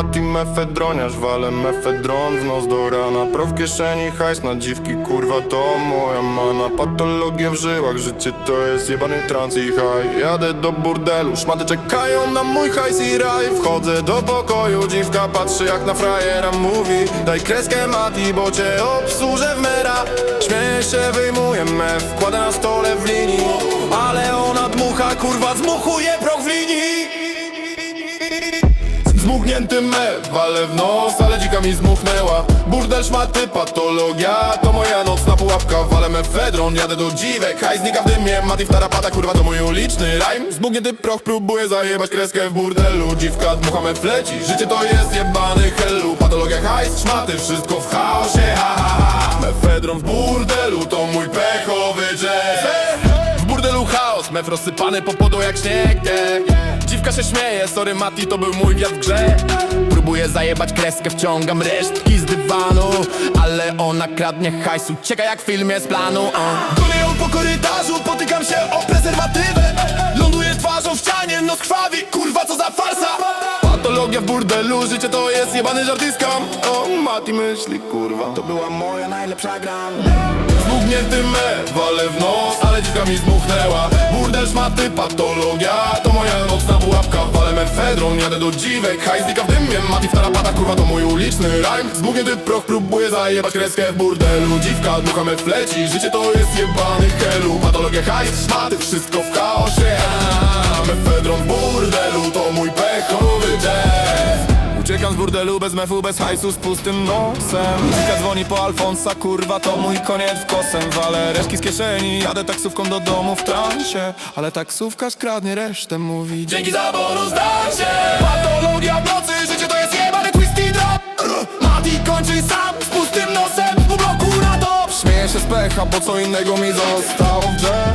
Mati mefedroniarz, walę mefedron w nos do rana. Pro w kieszeni, hajs na dziwki, kurwa to moja mana. Patologia w żyłach, życie to jest jebany trans i haj. Jadę do burdelu, szmaty czekają na mój hajs i raj. Wchodzę do pokoju, dziwka patrzy jak na frajera. Mówi Daj kreskę Mati, bo cię obsłużę w mera. Śmieję się, wyjmuję mef, wkładę na stole w linii. Ale ona dmucha, kurwa zmuchuje proch w linii Zmuchnięty me, walę w nos, ale dzika mi zmuchnęła. Burdel, szmaty, patologia, to moja nocna pułapka. Walę mefedron, jadę do dziwek, hajs znika w dymie Mati w tarapata, kurwa to mój uliczny rajm. Zmuchnięty proch, próbuje zajebać kreskę w burdelu. Dziwka dmucha me fleci, życie to jest jebany hellu. Patologia, hajs, szmaty, wszystko w chaosie, ha ha ha. Mefedron w burdelu, to mój pechowy jazz. W burdelu chaos, mef rozsypany po podu jak śnieg yeah. Dziwka się śmieje, sorry Mati, to był mój wiatr w grze. Próbuję zajebać kreskę, wciągam resztki z dywanu Ale ona kradnie hajsu, cieka jak w filmie z planu uh. Gonię ją po korytarzu, potykam się o prezerwatywę. Ląduję twarzą w ścianie, nos krwawi, kurwa co za farsa. Patologia w burdelu, życie to jest jebany żartyskam O, Mati myśli, kurwa, to była moja najlepsza gra. Zbugnięty me, walę w nos, ale dzika mi zmuchnęła. Burdel, szmaty, patologia, mefedron, jadę do dziwek, hajs znika w dymie Mati w tarapata, kurwa to mój uliczny rajm Zbugnięty proch, próbuje zajebać kreskę w burdelu Dziwka, dmucha me fleci, życie to jest jebany helu Patologia, hajs, szmaty, wszystko w chaosie A, Mefedron w Uciekam z burdelu bez mefu, bez hajsu, z pustym nosem. Dzika dzwoni po Alfonsa, kurwa to mój koniec w kosem. Walę reszki z kieszeni, jadę taksówką do domu w transie. Ale taksówkarz kradnie resztę, mówi Dzięki za bonus zdacie Patologia w nocy, życie to jest jebany twisty drop Mati kończy sam, z pustym nosem, w bloku na top. Śmieję się z pecha, bo co innego mi zostało w grze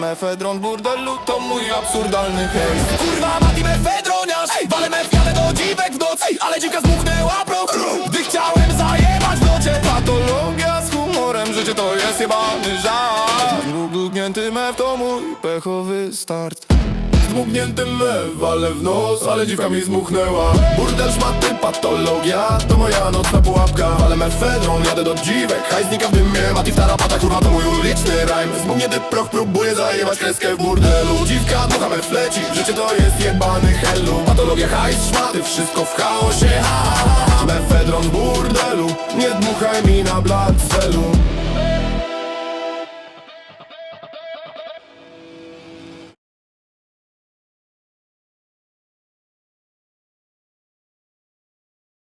Mefedron burdelu to mój absurdalny hejt Kurwa Mati mefedroniarz, walę mef, jadę dziwek w nocy Ale dziwka zmuchnęła proch, gdy chciałem zajebać w locie Patologia z humorem, życie to jest jebany żart. Zmugnięty mef to mój pechowy start Zmugnięty mew, ale w nos, ale dziwka mi zmuchnęła. Burdel, szmaty, patologia, to moja nocna pułapka. Ale mefedron, jadę do dziwek, hajs znika w dymie. Mati w tarapata, kurwa to mój uliczny rajm. Zmugnięty proch, próbuje zajebać kreskę w burdelu. Dziwka, dmucha me fleci, życie to jest jebany hellu Patologia, hajs, szmaty, wszystko w chaosie. Ha, ha, ha. Mefedron burdelu, nie dmuchaj mi na blat celu